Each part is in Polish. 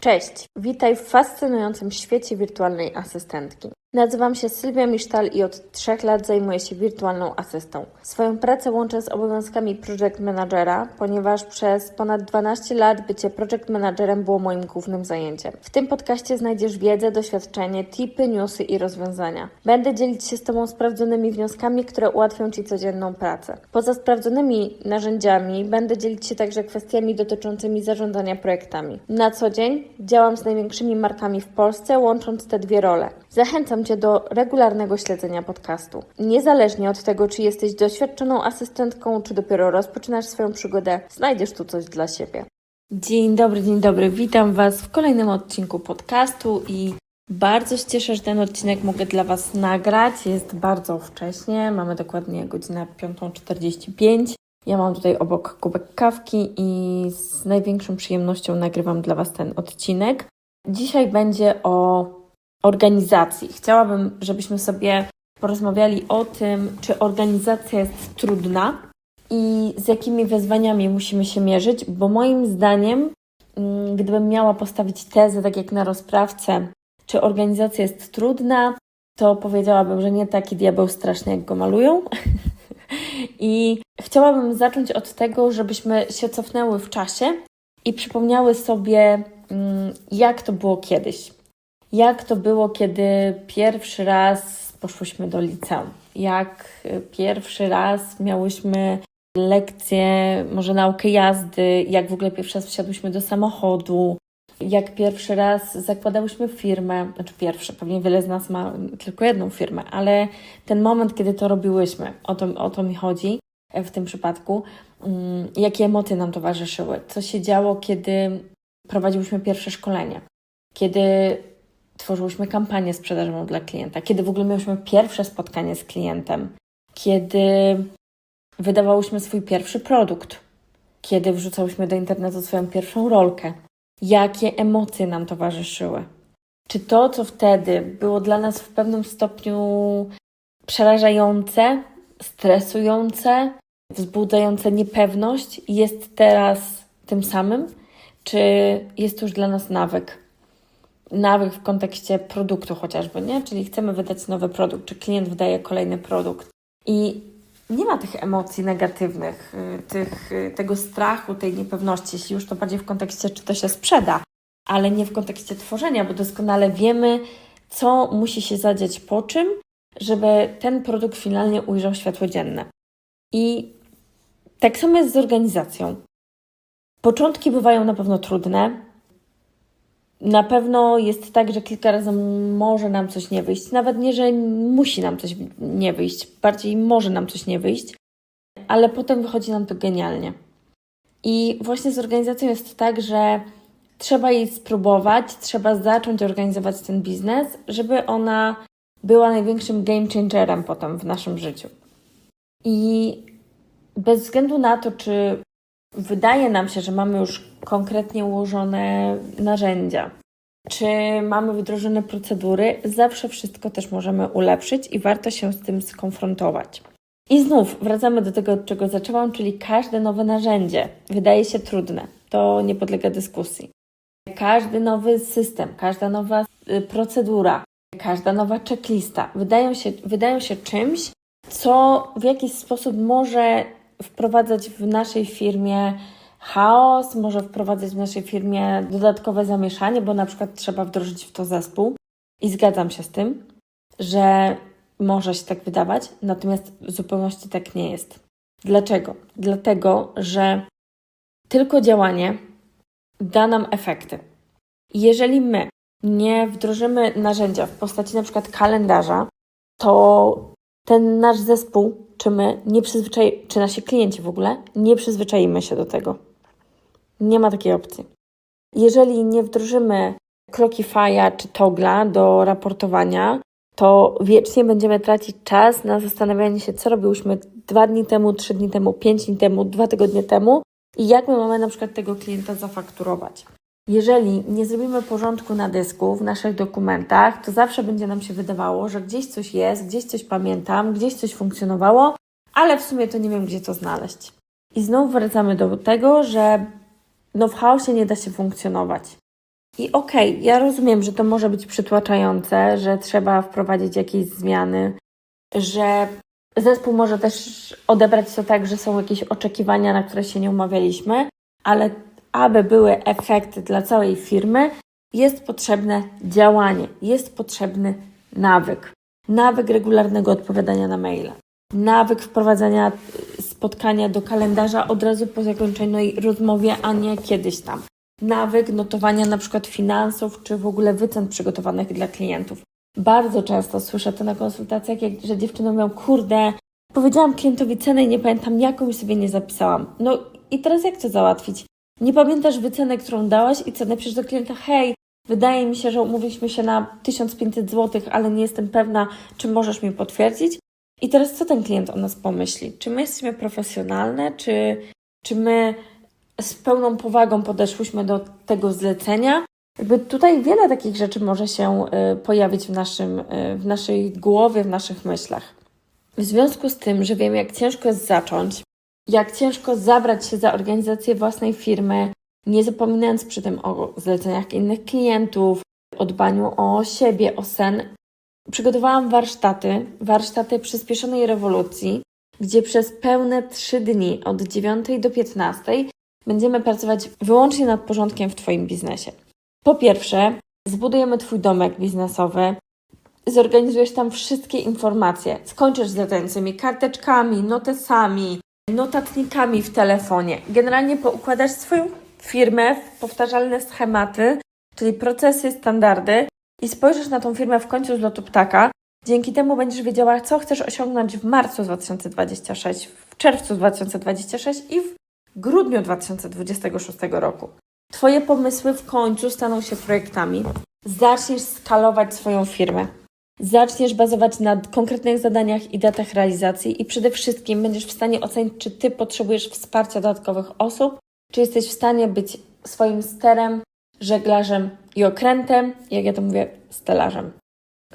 Cześć, witaj w fascynującym świecie wirtualnej asystentki. Nazywam się Sylwia Misztal i od trzech lat zajmuję się wirtualną asystą. Swoją pracę łączę z obowiązkami project managera, ponieważ przez ponad 12 lat bycie project managerem było moim głównym zajęciem. W tym podcaście znajdziesz wiedzę, doświadczenie, tipy, newsy i rozwiązania. Będę dzielić się z Tobą sprawdzonymi wnioskami, które ułatwią Ci codzienną pracę. Poza sprawdzonymi narzędziami będę dzielić się także kwestiami dotyczącymi zarządzania projektami. Na co dzień działam z największymi markami w Polsce, łącząc te dwie role. Zachęcam Cię do regularnego śledzenia podcastu. Niezależnie od tego, czy jesteś doświadczoną asystentką, czy dopiero rozpoczynasz swoją przygodę, znajdziesz tu coś dla siebie. Dzień dobry, dzień dobry. Witam Was w kolejnym odcinku podcastu i bardzo się cieszę, że ten odcinek mogę dla Was nagrać. Jest bardzo wcześnie, mamy dokładnie godzinę 5.45. Ja mam tutaj obok kubek kawki i z największą przyjemnością nagrywam dla Was ten odcinek. Dzisiaj będzie o organizacji. Chciałabym, żebyśmy sobie porozmawiali o tym, czy organizacja jest trudna i z jakimi wyzwaniami musimy się mierzyć, bo moim zdaniem, mm, gdybym miała postawić tezę, tak jak na rozprawce, czy organizacja jest trudna, to powiedziałabym, że nie taki diabeł straszny, jak go malują. I chciałabym zacząć od tego, żebyśmy się cofnęły w czasie i przypomniały sobie, mm, jak to było kiedyś. Jak to było, kiedy pierwszy raz poszłyśmy do liceum? Jak y, pierwszy raz miałyśmy lekcje, może naukę jazdy? Jak w ogóle pierwszy raz wsiadłyśmy do samochodu? Jak pierwszy raz zakładałyśmy firmę? Znaczy pierwszy, pewnie wiele z nas ma tylko jedną firmę, ale ten moment, kiedy to robiłyśmy, o to, o to mi chodzi e, w tym przypadku. Mm, Jakie emocje nam towarzyszyły? Co się działo, kiedy prowadziłyśmy pierwsze szkolenie? Kiedy tworzyłyśmy kampanię sprzedażową dla klienta, kiedy w ogóle miałyśmy pierwsze spotkanie z klientem, kiedy wydawałyśmy swój pierwszy produkt, kiedy wrzucałyśmy do internetu swoją pierwszą rolkę, jakie emocje nam towarzyszyły. Czy to, co wtedy było dla nas w pewnym stopniu przerażające, stresujące, wzbudzające niepewność, jest teraz tym samym? Czy jest już dla nas nawyk? Nawyk w kontekście produktu chociażby, nie? Czyli chcemy wydać nowy produkt, czy klient wydaje kolejny produkt i nie ma tych emocji negatywnych, y, tych, y, tego strachu, tej niepewności, jeśli już to bardziej w kontekście, czy to się sprzeda, ale nie w kontekście tworzenia, bo doskonale wiemy, co musi się zadziać po czym, żeby ten produkt finalnie ujrzał światło dzienne. I tak samo jest z organizacją. Początki bywają na pewno trudne, na pewno jest tak, że kilka razy może nam coś nie wyjść. Nawet nie, że musi nam coś nie wyjść, bardziej może nam coś nie wyjść, ale potem wychodzi nam to genialnie. I właśnie z organizacją jest tak, że trzeba jej spróbować, trzeba zacząć organizować ten biznes, żeby ona była największym game changerem potem w naszym życiu. I bez względu na to, czy wydaje nam się, że mamy już konkretnie ułożone narzędzia, czy mamy wdrożone procedury, zawsze wszystko też możemy ulepszyć i warto się z tym skonfrontować. I znów wracamy do tego, od czego zaczęłam, czyli każde nowe narzędzie wydaje się trudne. To nie podlega dyskusji. Każdy nowy system, każda nowa y, procedura, każda nowa checklista wydają się, wydają się czymś, co w jakiś sposób może wprowadzać w naszej firmie chaos, może wprowadzać w naszej firmie dodatkowe zamieszanie, bo na przykład trzeba wdrożyć w to zespół. I zgadzam się z tym, że może się tak wydawać, natomiast w zupełności tak nie jest. Dlaczego? Dlatego, że tylko działanie da nam efekty. Jeżeli my nie wdrożymy narzędzia w postaci na przykład kalendarza, to ten nasz zespół, czy my, nie przyzwyczai, czy nasi klienci w ogóle, nie przyzwyczaimy się do tego. Nie ma takiej opcji. Jeżeli nie wdrożymy Clockify'a czy Togla do raportowania, to wiecznie będziemy tracić czas na zastanawianie się, co robiłyśmy dwa dni temu, trzy dni temu, pięć dni temu, dwa tygodnie temu i jak my mamy na przykład tego klienta zafakturować. Jeżeli nie zrobimy porządku na dysku, w naszych dokumentach, to zawsze będzie nam się wydawało, że gdzieś coś jest, gdzieś coś pamiętam, gdzieś coś funkcjonowało, ale w sumie to nie wiem, gdzie to znaleźć. I znów wracamy do tego, że no w chaosie nie da się funkcjonować. I okej, ja rozumiem, że to może być przytłaczające, że trzeba wprowadzić jakieś zmiany, że zespół może też odebrać to tak, że są jakieś oczekiwania, na które się nie umawialiśmy, ale aby były efekty dla całej firmy, jest potrzebne działanie, jest potrzebny nawyk. Nawyk regularnego odpowiadania na maile, nawyk wprowadzania y, spotkania do kalendarza od razu po zakończonej rozmowie, a nie kiedyś tam. Nawyk notowania na przykład finansów czy w ogóle wycen przygotowanych dla klientów. Bardzo często słyszę to na konsultacjach, że dziewczyny mówią, kurde, powiedziałam klientowi cenę i nie pamiętam jaką sobie nie zapisałam. No i teraz jak to załatwić? Nie pamiętasz wyceny, którą dałaś i co napiszesz do klienta, hej, wydaje mi się, że umówiliśmy się na 1500 zł, ale nie jestem pewna, czy możesz mi potwierdzić. I teraz co ten klient o nas pomyśli? Czy my jesteśmy profesjonalne, czy, czy my z pełną powagą podeszłyśmy do tego zlecenia? Jakby tutaj wiele takich rzeczy może się y, pojawić w, naszym, y, w naszej głowie, w naszych myślach. W związku z tym, że wiem, jak ciężko jest zacząć, jak ciężko zabrać się za organizację własnej firmy, nie zapominając przy tym o zleceniach innych klientów, o dbaniu o siebie, o sen, przygotowałam warsztaty, warsztaty przyspieszonej rewolucji, gdzie przez pełne trzy dni od 9 do 15 będziemy pracować wyłącznie nad porządkiem w Twoim biznesie. Po pierwsze, zbudujemy Twój domek biznesowy, zorganizujesz tam wszystkie informacje, skończysz z latającymi karteczkami, notesami, notatnikami w telefonie. Generalnie poukładasz swoją firmę w powtarzalne schematy, czyli procesy, standardy i spojrzysz na tą firmę w końcu z lotu ptaka. Dzięki temu będziesz wiedziała, co chcesz osiągnąć w marcu 2026, w czerwcu 2026 i w grudniu 2026 roku. Twoje pomysły w końcu staną się projektami. Zaczniesz skalować swoją firmę. Zaczniesz bazować na konkretnych zadaniach i datach realizacji i przede wszystkim będziesz w stanie ocenić, czy Ty potrzebujesz wsparcia dodatkowych osób, czy jesteś w stanie być swoim sterem, żeglarzem i okrętem, jak ja to mówię, stelażem.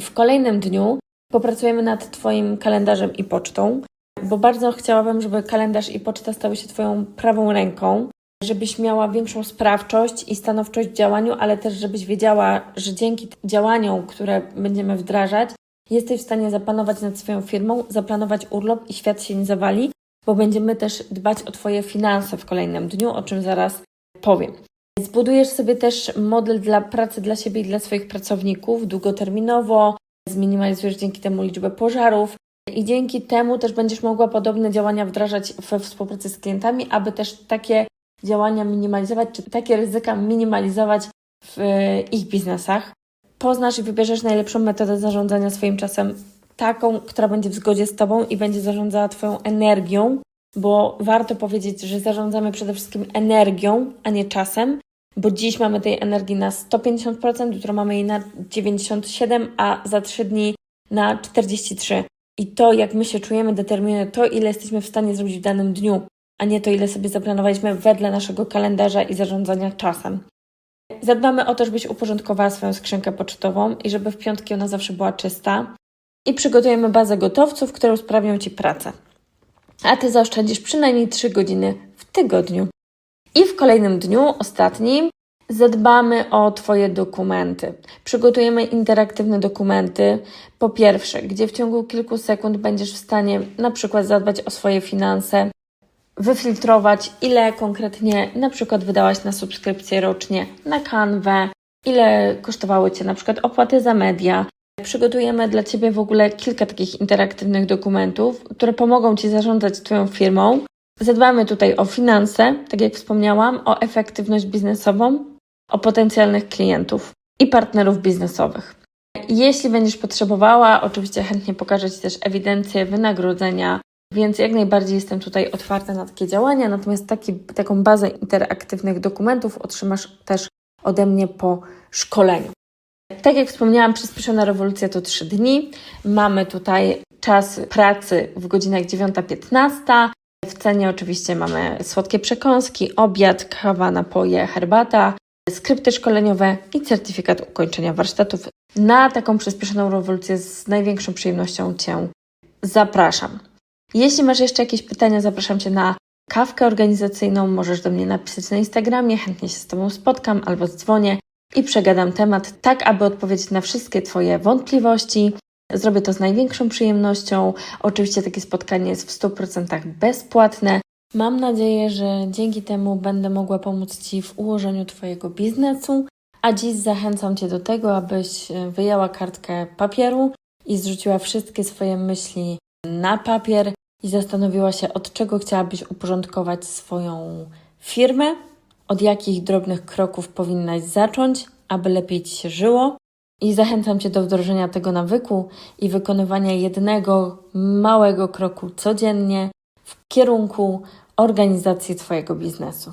W kolejnym dniu popracujemy nad Twoim kalendarzem i pocztą, bo bardzo chciałabym, żeby kalendarz i poczta stały się Twoją prawą ręką, żebyś miała większą sprawczość i stanowczość w działaniu, ale też żebyś wiedziała, że dzięki działaniom, które będziemy wdrażać, jesteś w stanie zapanować nad swoją firmą, zaplanować urlop i świat się nie zawali, bo będziemy też dbać o Twoje finanse w kolejnym dniu, o czym zaraz powiem. Zbudujesz sobie też model dla pracy dla siebie i dla swoich pracowników długoterminowo, zminimalizujesz dzięki temu liczbę pożarów i dzięki temu też będziesz mogła podobne działania wdrażać we współpracy z klientami, aby też takie działania minimalizować, czy takie ryzyka minimalizować w ich biznesach. Poznasz i wybierzesz najlepszą metodę zarządzania swoim czasem, taką, która będzie w zgodzie z Tobą i będzie zarządzała Twoją energią, bo warto powiedzieć, że zarządzamy przede wszystkim energią, a nie czasem, bo dziś mamy tej energii na 150%, jutro mamy jej na 97%, a za 3 dni na 43%. I to, jak my się czujemy, determinuje to, ile jesteśmy w stanie zrobić w danym dniu, a nie to, ile sobie zaplanowaliśmy wedle naszego kalendarza i zarządzania czasem. Zadbamy o to, żebyś uporządkowała swoją skrzynkę pocztową i żeby w piątki ona zawsze była czysta. I przygotujemy bazę gotowców, które usprawnią Ci pracę. A Ty zaoszczędzisz przynajmniej 3 godziny w tygodniu. I w kolejnym dniu, ostatnim, zadbamy o Twoje dokumenty. Przygotujemy interaktywne dokumenty. Po pierwsze, gdzie w ciągu kilku sekund będziesz w stanie na przykład zadbać o swoje finanse, wyfiltrować, ile konkretnie na przykład wydałaś na subskrypcję rocznie na kanwę, ile kosztowały Cię na przykład opłaty za media. Przygotujemy dla Ciebie w ogóle kilka takich interaktywnych dokumentów, które pomogą Ci zarządzać Twoją firmą. Zadbamy tutaj o finanse, tak jak wspomniałam, o efektywność biznesową, o potencjalnych klientów i partnerów biznesowych. Jeśli będziesz potrzebowała, oczywiście chętnie pokażę Ci też ewidencję wynagrodzenia, więc jak najbardziej jestem tutaj otwarta na takie działania. Natomiast taki, taką bazę interaktywnych dokumentów otrzymasz też ode mnie po szkoleniu. Tak jak wspomniałam, przyspieszona rewolucja to 3 dni. Mamy tutaj czas pracy w godzinach 9-15. W cenie oczywiście mamy słodkie przekąski, obiad, kawa, napoje, herbata, skrypty szkoleniowe i certyfikat ukończenia warsztatów. Na taką przyspieszoną rewolucję z największą przyjemnością Cię zapraszam. Jeśli masz jeszcze jakieś pytania, zapraszam Cię na kawkę organizacyjną. Możesz do mnie napisać na Instagramie, chętnie się z Tobą spotkam albo dzwonię. i przegadam temat tak, aby odpowiedzieć na wszystkie Twoje wątpliwości. Zrobię to z największą przyjemnością. Oczywiście takie spotkanie jest w 100% bezpłatne. Mam nadzieję, że dzięki temu będę mogła pomóc Ci w ułożeniu Twojego biznesu. A dziś zachęcam Cię do tego, abyś e, wyjęła kartkę papieru i zrzuciła wszystkie swoje myśli na papier i zastanowiła się, od czego chciałabyś uporządkować swoją firmę, od jakich drobnych kroków powinnaś zacząć, aby lepiej Ci się żyło. I zachęcam Cię do wdrożenia tego nawyku i wykonywania jednego małego kroku codziennie w kierunku organizacji Twojego biznesu.